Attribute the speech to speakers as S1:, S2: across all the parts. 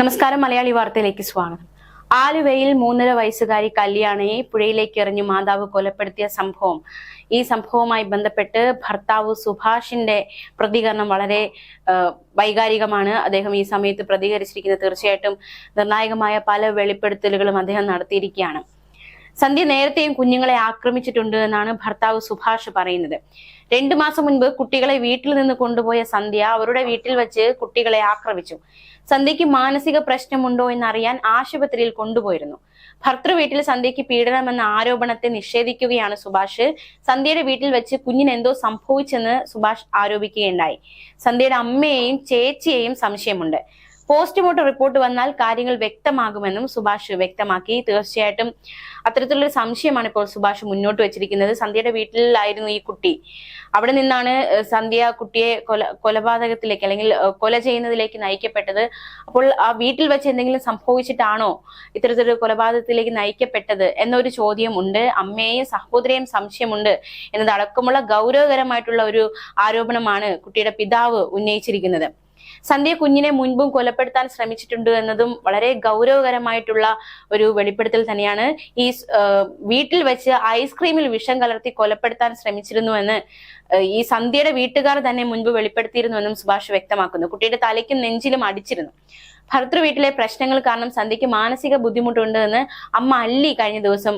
S1: നമസ്കാരം മലയാളി വാർത്തയിലേക്ക് സ്വാഗതം. ആലുവയിൽ മൂന്നര വയസ്സുകാരി കല്യാണയെ പുഴയിലേക്ക് എറിഞ്ഞു മാതാവ് കൊലപ്പെടുത്തിയ സംഭവം. ഈ സംഭവവുമായി ബന്ധപ്പെട്ട് ഭർത്താവ് സുഭാഷിന്റെ പ്രതികരണം വളരെ വൈകാരികമാണ്. അദ്ദേഹം ഈ സമയത്ത് പ്രതികരിച്ചിരിക്കുന്നത് തീർച്ചയായിട്ടും നിർണായകമായ പല വെളിപ്പെടുത്തലുകളും അദ്ദേഹം നടത്തിയിരിക്കുകയാണ്. സന്ധ്യ നേരത്തെയും കുഞ്ഞുങ്ങളെ ആക്രമിച്ചിട്ടുണ്ട് എന്നാണ് ഭർത്താവ് സുഭാഷ് പറയുന്നത്. രണ്ടു മാസം മുൻപ് കുട്ടികളെ വീട്ടിൽ നിന്ന് കൊണ്ടുപോയ സന്ധ്യ അവരുടെ വീട്ടിൽ വെച്ച് കുട്ടികളെ ആക്രമിച്ചു. സന്ധ്യയ്ക്ക് മാനസിക പ്രശ്നമുണ്ടോ എന്നറിയാൻ ആശുപത്രിയിൽ കൊണ്ടുപോയിരുന്നു. ഭർത്തൃ വീട്ടിൽ സന്ധ്യയ്ക്ക് പീഡനമെന്ന ആരോപണത്തെ നിഷേധിക്കുകയാണ് സുഭാഷ്. സന്ധ്യയുടെ വീട്ടിൽ വെച്ച് കുഞ്ഞിന് എന്തോ സംഭവിച്ചെന്ന് സുഭാഷ് ആരോപിക്കുകയുണ്ടായി. സന്ധ്യയുടെ അമ്മയെയും ചേച്ചിയെയും സംശയമുണ്ട്. പോസ്റ്റ്മോർട്ടം റിപ്പോർട്ട് വന്നാൽ കാര്യങ്ങൾ വ്യക്തമാകുമെന്നും സുഭാഷ് വ്യക്തമാക്കി. തീർച്ചയായിട്ടും അത്തരത്തിലുള്ള സംശയമാണ് ഇപ്പോൾ സുഭാഷ് മുന്നോട്ട് വെച്ചിരിക്കുന്നത്. സന്ധ്യയുടെ വീട്ടിലായിരുന്നു ഈ കുട്ടി. അവിടെ നിന്നാണ് സന്ധ്യ കുട്ടിയെ കൊല കൊലപാതകത്തിലേക്ക് അല്ലെങ്കിൽ കൊല ചെയ്യുന്നതിലേക്ക് നയിക്കപ്പെട്ടത്. അപ്പോൾ ആ വീട്ടിൽ വെച്ച് എന്തെങ്കിലും സംഭവിച്ചിട്ടാണോ ഇത്തരത്തിലൊരു കൊലപാതകത്തിലേക്ക് നയിക്കപ്പെട്ടത് എന്നൊരു ചോദ്യം ഉണ്ട്. അമ്മയെയും സഹോദരിയെയും സംശയമുണ്ട് എന്നതടക്കമുള്ള ഗൗരവകരമായിട്ടുള്ള ഒരു ആരോപണമാണ് കുട്ടിയുടെ പിതാവ് ഉന്നയിച്ചിരിക്കുന്നത്. സന്ധ്യ കുഞ്ഞിനെ മുൻപും കൊലപ്പെടുത്താൻ ശ്രമിച്ചിട്ടുണ്ട് എന്നതും വളരെ ഗൗരവകരമായിട്ടുള്ള ഒരു വെളിപ്പെടുത്തൽ തന്നെയാണ്. ഈ വീട്ടിൽ വെച്ച് ഐസ്ക്രീമിൽ വിഷം കലർത്തി കൊലപ്പെടുത്താൻ ശ്രമിച്ചിരുന്നുവെന്ന് എന്ന് ഈ സന്ധ്യയുടെ വീട്ടുകാർ തന്നെ മുൻപ് വെളിപ്പെടുത്തിയിരുന്നുവെന്നും സുഭാഷ് വ്യക്തമാക്കുന്നു. കുട്ടിയുടെ തലയ്ക്കും നെഞ്ചിലും അടിച്ചിരുന്നു. ഭർത്തൃ വീട്ടിലെ പ്രശ്നങ്ങൾ കാരണം സന്ധ്യയ്ക്ക് മാനസിക ബുദ്ധിമുട്ടുണ്ട് എന്ന് അമ്മ അല്ലി കഴിഞ്ഞ ദിവസം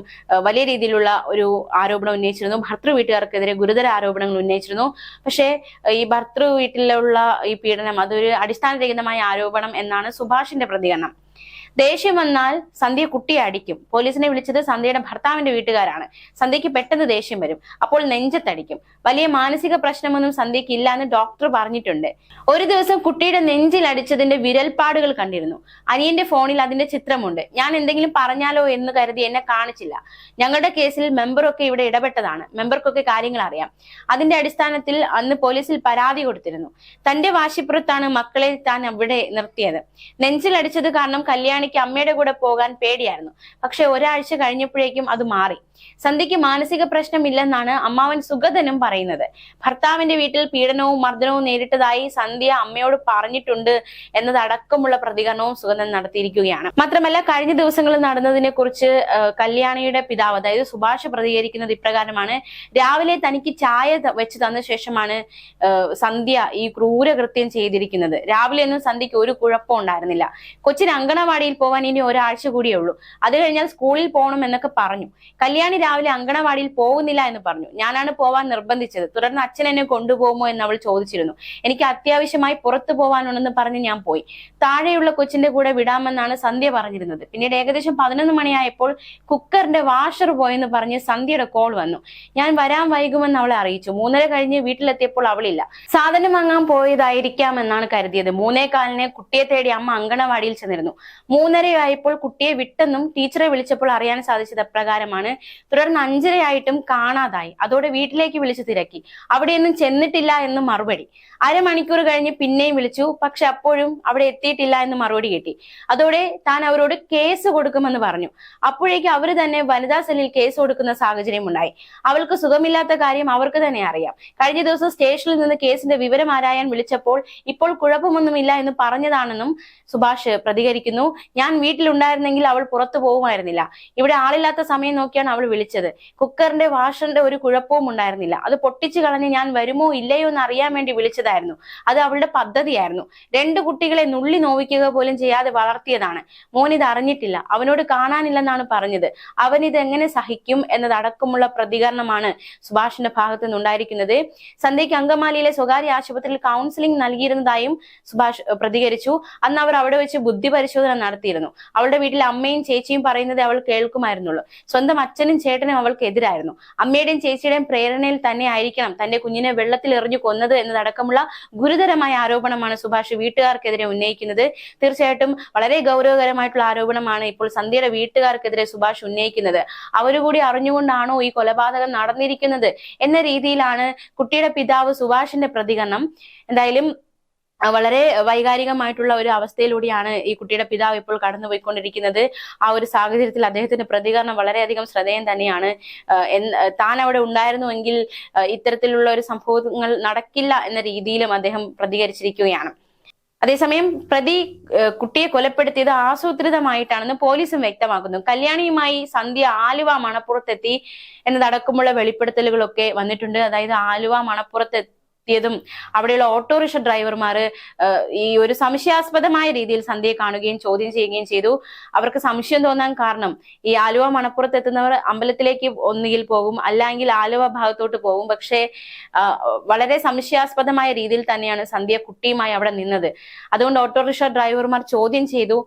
S1: വലിയ രീതിയിലുള്ള ഒരു ആരോപണം ഉന്നയിച്ചിരുന്നു. ഭർത്തൃ വീട്ടുകാർക്കെതിരെ ഗുരുതര ആരോപണങ്ങൾ ഉന്നയിച്ചിരുന്നു. പക്ഷേ ഈ ഭർത്തൃ വീട്ടിലുള്ള ഈ പീഡനം അതൊരു അടിസ്ഥാനരഹിതമായ ആരോപണം എന്നാണ് സുഭാഷിന്റെ പ്രതികരണം. ദേഷ്യം വന്നാൽ സന്ധ്യ കുട്ടിയെ അടിക്കും. പോലീസിനെ വിളിച്ചത് സന്ധ്യയുടെ ഭർത്താവിന്റെ വീട്ടുകാരാണ്. സന്ധ്യയ്ക്ക് പെട്ടെന്ന് ദേഷ്യം വരും. അപ്പോൾ നെഞ്ചത്തടിക്കും. വലിയ മാനസിക പ്രശ്നമൊന്നും സന്ധ്യയ്ക്ക് ഇല്ല എന്ന് ഡോക്ടർ പറഞ്ഞിട്ടുണ്ട്. ഒരു ദിവസം കുട്ടിയുടെ നെഞ്ചിൽ അടിച്ചതിന്റെ വിരൽപ്പാടുകൾ കണ്ടിരുന്നു. അനിയന്റെ ഫോണിൽ അതിന്റെ ചിത്രമുണ്ട്. ഞാൻ എന്തെങ്കിലും പറഞ്ഞാലോ എന്ന് കരുതി എന്നെ കാണിച്ചില്ല. ഞങ്ങളുടെ കേസിൽ മെമ്പറൊക്കെ ഇവിടെ ഇടപെട്ടതാണ്. മെമ്പർക്കൊക്കെ കാര്യങ്ങൾ അറിയാം. അതിന്റെ അടിസ്ഥാനത്തിൽ അന്ന് പോലീസിൽ പരാതി കൊടുത്തിരുന്നു. തന്റെ വാശിപ്പുറത്താണ് മക്കളെ താൻ അവിടെ നിർത്തിയത്. നെഞ്ചിൽ അടിച്ചത് കാരണം കല്യാണിക്ക് അമ്മയുടെ കൂടെ പോകാൻ പേടിയായിരുന്നു. പക്ഷെ ഒരാഴ്ച കഴിഞ്ഞപ്പോഴേക്കും അത് മാറി. സന്ധ്യക്ക് മാനസിക പ്രശ്നമില്ലെന്നാണ് അമ്മാവൻ സുഗതനും പറയുന്നത്. ഭർത്താവിന്റെ വീട്ടിൽ പീഡനവും മർദ്ദനവും നേരിട്ടതായി സന്ധ്യ അമ്മയോട് പറഞ്ഞിട്ടുണ്ട് എന്നതടക്കമുള്ള പ്രതികരണവും സുഗതൻ നടത്തിയിരിക്കുകയാണ്. മാത്രമല്ല കഴിഞ്ഞ ദിവസങ്ങളിൽ നടന്നതിനെ കുറിച്ച് കല്യാണിയുടെ പിതാവ് അതായത് സുഭാഷ് പ്രതികരിക്കുന്നത് ഇപ്രകാരമാണ് രാവിലെ തനിക്ക് ചായ വെച്ച് തന്ന ശേഷമാണ് സന്ധ്യ ഈ ക്രൂരകൃത്യം ചെയ്തിരിക്കുന്നത്. രാവിലെ ഒന്നും സന്ധ്യക്ക് ഒരു കുഴപ്പമുണ്ടായിരുന്നില്ല കൊച്ചിന് അങ്കണവാടിയിൽ പോകാൻ ഇനി ഒരാഴ്ച കൂടിയേ ഉള്ളൂ. അത് കഴിഞ്ഞാൽ സ്കൂളിൽ പോകണം എന്നൊക്കെ പറഞ്ഞു. കല്യാണി രാവിലെ അങ്കണവാടിയിൽ പോകുന്നില്ല എന്ന് പറഞ്ഞു. ഞാനാണ് പോവാൻ നിർബന്ധിച്ചത്. തുടർന്ന് അച്ഛൻ എന്നെ കൊണ്ടുപോകുമോ എന്ന് അവൾ ചോദിച്ചിരുന്നു. എനിക്ക് അത്യാവശ്യമായി പുറത്തു പോവാനുണ്ടെന്ന് പറഞ്ഞ് ഞാൻ പോയി. താഴെയുള്ള കൊച്ചിന്റെ കൂടെ വിടാമെന്നാണ് സന്ധ്യ പറഞ്ഞിരുന്നത്. പിന്നീട് ഏകദേശം പതിനൊന്ന് മണിയായപ്പോൾ കുക്കറിന്റെ വാഷർ പോയെന്ന് പറഞ്ഞ് സന്ധ്യയുടെ കോൾ വന്നു. ഞാൻ വരാൻ വൈകുമെന്ന് അവളെ അറിയിച്ചു. മൂന്നര കഴിഞ്ഞ് വീട്ടിലെത്തിയപ്പോൾ അവളില്ല. സാധനം വാങ്ങാൻ പോയതായിരിക്കാം എന്നാണ് കരുതിയത്. മൂന്നേ കാലിന് കുട്ടിയെ തേടി അമ്മ അങ്കണവാടിയിൽ ചെന്നിരുന്നു. മൂന്നരയായപ്പോൾ കുട്ടിയെ വിട്ടെന്നും ടീച്ചറെ വിളിച്ചപ്പോൾ അറിയാൻ സാധിച്ചത് അപ്രകാരമാണ്. തുടർന്ന് അഞ്ചരയായിട്ടും കാണാതായി. അതോടെ വീട്ടിലേക്ക് വിളിച്ചു തിരക്കി. അവിടെയൊന്നും ചെന്നിട്ടില്ല എന്ന് മറുപടി. അരമണിക്കൂർ കഴിഞ്ഞ് പിന്നെയും വിളിച്ചു. പക്ഷെ അപ്പോഴും അവിടെ എത്തിയിട്ടില്ല എന്ന് മറുപടി കിട്ടി. അതോടെ താൻ അവരോട് കേസ് കൊടുക്കുമെന്ന് പറഞ്ഞു. അപ്പോഴേക്ക് അവർ തന്നെ വനിതാ സെല്ലിൽ കേസ് കൊടുക്കുന്ന സാഹചര്യം ഉണ്ടായി. അവൾക്ക് സുഖമില്ലാത്ത കാര്യം അവർക്ക് തന്നെ അറിയാം. കഴിഞ്ഞ ദിവസം സ്റ്റേഷനിൽ നിന്ന് കേസിന്റെ വിവരം ആരായാൻ വിളിച്ചപ്പോൾ ഇപ്പോൾ കുഴപ്പമൊന്നുമില്ല എന്ന് പറഞ്ഞതാണെന്നും സുഭാഷ് പ്രതികരിക്കുന്നു. ഞാൻ വീട്ടിലുണ്ടായിരുന്നെങ്കിൽ അവൾ പുറത്തു പോകുമായിരുന്നില്ല. ഇവിടെ ആളില്ലാത്ത സമയം നോക്കിയാണ് അവൾ വിളിച്ചത്. കുക്കറിന്റെ വാഷറിന്റെ ഒരു കുഴപ്പവും ഉണ്ടായിരുന്നില്ല. അത് പൊട്ടിച്ചു കളഞ്ഞ് ഞാൻ വരുമോ ഇല്ലയോ എന്ന് അറിയാൻ വേണ്ടി വിളിച്ചതായിരുന്നു. അത് അവളുടെ പദ്ധതിയായിരുന്നു. രണ്ട് കുട്ടികളെ നുള്ളി നോവിക്കുക പോലും ചെയ്യാതെ വളർത്തിയതാണ്. മോൻ ഇത് അറിഞ്ഞിട്ടില്ല. അവനോട് കാണാനില്ലെന്നാണ് പറഞ്ഞത്. അവൻ ഇത് എങ്ങനെ സഹിക്കും എന്നതടക്കമുള്ള പ്രതികരണമാണ് സുഭാഷിന്റെ ഭാഗത്തു നിന്നുണ്ടായിരിക്കുന്നത്. സന്ധ്യയ്ക്ക് അങ്കമാലിയിലെ സ്വകാര്യ ആശുപത്രിയിൽ കൗൺസിലിംഗ് നൽകിയിരുന്നതായും സുഭാഷ് പ്രതികരിച്ചു. അന്ന് അവർ അവിടെ വെച്ച് ബുദ്ധി പരിശോധന നടത്തിയിരുന്നു അവളുടെ വീട്ടിൽ അമ്മയും ചേച്ചിയും പറയുന്നത് അവൾ കേൾക്കുമായിരുന്നുള്ളൂ. സ്വന്തം അച്ഛനും ചേട്ടനും അവൾക്ക് എതിരായിരുന്നു. അമ്മയുടെയും ചേച്ചിയുടെയും പ്രേരണയിൽ തന്നെ ആയിരിക്കണം തന്റെ കുഞ്ഞിനെ വെള്ളത്തിൽ എറിഞ്ഞു കൊന്നത് എന്നതടക്കമുള്ള ഗുരുതരമായ ആരോപണമാണ് സുഭാഷ് വീട്ടുകാർക്കെതിരെ ഉന്നയിക്കുന്നത്. തീർച്ചയായിട്ടും വളരെ ഗൗരവകരമായിട്ടുള്ള ആരോപണമാണ് ഇപ്പോൾ സന്ധ്യയുടെ വീട്ടുകാർക്കെതിരെ സുഭാഷ് ഉന്നയിക്കുന്നത്. അവരുകൂടി അറിഞ്ഞുകൊണ്ടാണോ ഈ കൊലപാതകം നടന്നിരിക്കുന്നത് എന്ന രീതിയിലാണ് കുട്ടിയുടെ പിതാവ് സുഭാഷിന്റെ പ്രതികരണം. എന്തായാലും വളരെ വൈകാരികമായിട്ടുള്ള ഒരു അവസ്ഥയിലൂടെയാണ് ഈ കുട്ടിയുടെ പിതാവ് ഇപ്പോൾ കടന്നുപോയിക്കൊണ്ടിരിക്കുന്നത്. ആ ഒരു സാഹചര്യത്തിൽ അദ്ദേഹത്തിന്റെ പ്രതികരണം വളരെയധികം ശ്രദ്ധേയം തന്നെയാണ്. താൻ അവിടെ ഉണ്ടായിരുന്നുവെങ്കിൽ ഇത്തരത്തിലുള്ള ഒരു സംഭവങ്ങൾ നടക്കില്ല എന്ന രീതിയിലും അദ്ദേഹം പ്രതികരിച്ചിരിക്കുകയാണ്. അതേസമയം പ്രതി കുട്ടിയെ കൊലപ്പെടുത്തിയത് ആസൂത്രിതമായിട്ടാണെന്ന് പോലീസും വ്യക്തമാക്കുന്നു. കല്യാണിയുമായി സന്ധ്യ ആലുവ മണപ്പുറത്തെത്തി എന്നതടക്കമുള്ള വെളിപ്പെടുത്തലുകളൊക്കെ വന്നിട്ടുണ്ട്. അതായത് ആലുവ മണപ്പുറത്തെത്തിയതും അവിടെയുള്ള ഓട്ടോറിക്ഷ ഡ്രൈവർമാർ ഈ ഒരു സംശയാസ്പദമായ രീതിയിൽ സന്ധ്യയെ കാണുകയും ചോദ്യം ചെയ്യുകയും ചെയ്തു. അവർക്ക് സംശയം തോന്നാൻ കാരണം ഈ ആലുവ മണപ്പുറത്ത് എത്തുന്നവർ അമ്പലത്തിലേക്ക് ഒന്നുകിൽ പോകും അല്ലെങ്കിൽ ആലുവ ഭാഗത്തോട്ട് പോകും. പക്ഷേ വളരെ സംശയാസ്പദമായ രീതിയിൽ തന്നെയാണ് സന്ധ്യ കുട്ടിയുമായി അവിടെ നിന്നത്. അതുകൊണ്ട് ഓട്ടോറിക്ഷ ഡ്രൈവർമാർ ചോദ്യം ചെയ്തു.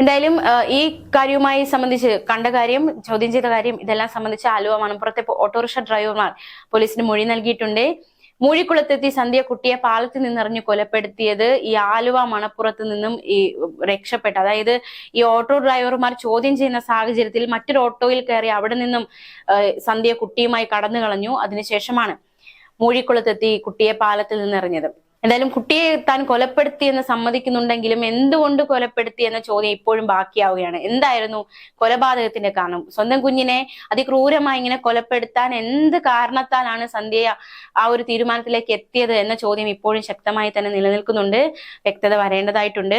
S1: എന്തായാലും ഈ കാര്യവുമായി സംബന്ധിച്ച് കണ്ട കാര്യം ചോദ്യം ചെയ്ത കാര്യം ഇതെല്ലാം സംബന്ധിച്ച് ആലുവ മണപ്പുറത്തെ ഓട്ടോറിക്ഷ ഡ്രൈവർമാർ പോലീസിന് മൊഴി നൽകിയിട്ടുണ്ട്. മൂഴിക്കുളത്തെത്തി സന്ധ്യ കുട്ടിയെ പാലത്തിൽ നിന്നെറിഞ്ഞ് കൊലപ്പെടുത്തിയത് ഈ ആലുവ മണപ്പുറത്ത് നിന്നും ഈ രക്ഷപ്പെട്ട അതായത് ഈ ഓട്ടോ ഡ്രൈവർമാർ ചോദ്യം ചെയ്യുന്ന സാഹചര്യത്തിൽ മറ്റൊരു ഓട്ടോയിൽ കയറി അവിടെ നിന്നും സന്ധ്യ കുട്ടിയുമായി കടന്നു കളഞ്ഞു അതിനുശേഷമാണ് മൂഴിക്കുളത്തെത്തി കുട്ടിയെ പാലത്തിൽ നിന്നെറിഞ്ഞത്. എന്തായാലും കുട്ടിയെ താൻ കൊലപ്പെടുത്തി എന്ന് സമ്മതിക്കുന്നുണ്ടെങ്കിലും എന്തുകൊണ്ട് കൊലപ്പെടുത്തി എന്ന ചോദ്യം ഇപ്പോഴും ബാക്കിയാവുകയാണ്. എന്തായിരുന്നു കൊലപാതകത്തിന്റെ കാരണം? സ്വന്തം കുഞ്ഞിനെ അതിക്രൂരമായി ഇങ്ങനെ കൊലപ്പെടുത്താൻ എന്ത് കാരണത്താലാണ് സന്ധ്യ ആ ഒരു തീരുമാനത്തിലേക്ക് എത്തിയത് എന്ന ചോദ്യം ഇപ്പോഴും ശക്തമായി തന്നെ നിലനിൽക്കുന്നുണ്ട്. വ്യക്തത വരേണ്ടതായിട്ടുണ്ട്.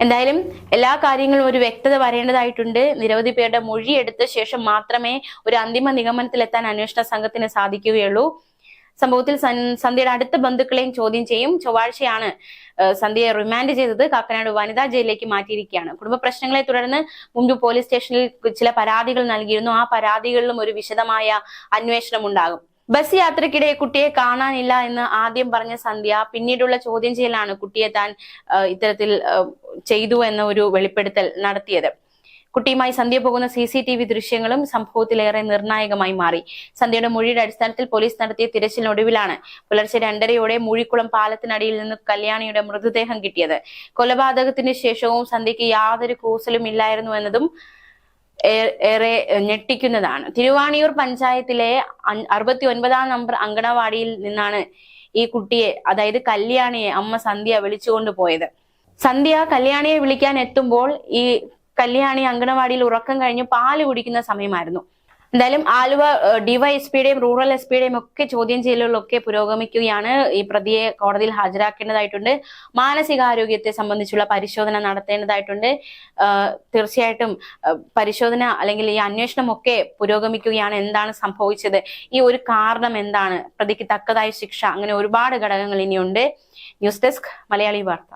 S1: എന്തായാലും എല്ലാ കാര്യങ്ങളും ഒരു വ്യക്തത വരേണ്ടതായിട്ടുണ്ട്. നിരവധി പേരുടെ മൊഴിയെടുത്ത ശേഷം മാത്രമേ ഒരു അന്തിമ നിഗമനത്തിലെത്താൻ അന്വേഷണ സംഘത്തിന് സാധിക്കുകയുള്ളൂ. സംഭവത്തിൽ സന്ധ്യയുടെ അടുത്ത ബന്ധുക്കളെയും ചോദ്യം ചെയ്യും. ചൊവ്വാഴ്ചയാണ് സന്ധ്യയെ റിമാൻഡ് ചെയ്തത്. കാക്കനാട് വനിതാ ജയിലിലേക്ക് മാറ്റിയിരിക്കുകയാണ്. കുടുംബ പ്രശ്നങ്ങളെ തുടർന്ന് മുമ്പ് പോലീസ് സ്റ്റേഷനിൽ ചില പരാതികൾ നൽകിയിരുന്നു. ആ പരാതികളിലും ഒരു വിശദമായ അന്വേഷണം ഉണ്ടാകും. ബസ് യാത്രക്കിടെ കുട്ടിയെ കാണാനില്ല എന്ന് ആദ്യം പറഞ്ഞ സന്ധ്യ പിന്നീടുള്ള ചോദ്യം ചെയ്യലാണ് കുട്ടിയെ താൻ ഇത്തരത്തിൽ ചെയ്തു എന്ന ഒരു വെളിപ്പെടുത്തൽ നടത്തിയത്. കുട്ടിയുമായി സന്ധ്യ പോകുന്ന സി സി ടി വി ദൃശ്യങ്ങളും സംഭവത്തിലേറെ നിർണായകമായി മാറി. സന്ധ്യയുടെ മൊഴിയുടെ അടിസ്ഥാനത്തിൽ പോലീസ് നടത്തിയ തിരച്ചിലിനൊടുവിലാണ് പുലർച്ചെ രണ്ടരയോടെ മൂഴിക്കുളം പാലത്തിനടിയിൽ നിന്ന് കല്യാണിയുടെ മൃതദേഹം കിട്ടിയത്. കൊലപാതകത്തിന് ശേഷവും സന്ധ്യയ്ക്ക് യാതൊരു കൂസലും ഇല്ലായിരുന്നു എന്നതും ഏറെ ഞെട്ടിക്കുന്നതാണ്. തിരുവാണിയൂർ പഞ്ചായത്തിലെ അറുപത്തി ഒൻപതാം നമ്പർ അങ്കണവാടിയിൽ നിന്നാണ് ഈ കുട്ടിയെ അതായത് കല്യാണിയെ അമ്മ സന്ധ്യ വിളിച്ചുകൊണ്ട് പോയത്. സന്ധ്യ കല്യാണിയെ വിളിക്കാൻ എത്തുമ്പോൾ ഈ കല്യാണി അങ്കണവാടിയിൽ ഉറക്കം കഴിഞ്ഞ് പാൽ കുടിക്കുന്ന സമയമായിരുന്നു. എന്തായാലും ആലുവ ഡിവൈഎസ് പിയുടെയും റൂറൽ എസ് പിയുടെയും ഒക്കെ ചോദ്യം ചെയ്യലുകളൊക്കെ പുരോഗമിക്കുകയാണ്. ഈ പ്രതിയെ കോടതിയിൽ ഹാജരാക്കേണ്ടതായിട്ടുണ്ട്. മാനസികാരോഗ്യത്തെ സംബന്ധിച്ചുള്ള പരിശോധന നടത്തേണ്ടതായിട്ടുണ്ട്. തീർച്ചയായിട്ടും പരിശോധന അല്ലെങ്കിൽ ഈ അന്വേഷണം ഒക്കെ പുരോഗമിക്കുകയാണ്. എന്താണ് സംഭവിച്ചത്? ഈ ഒരു കാരണം എന്താണ്? പ്രതിക്ക് തക്കതായ ശിക്ഷ അങ്ങനെ ഒരുപാട് ഘടകങ്ങൾ ഇനിയുണ്ട്. ന്യൂസ് ഡെസ്ക് മലയാളി വാർത്ത.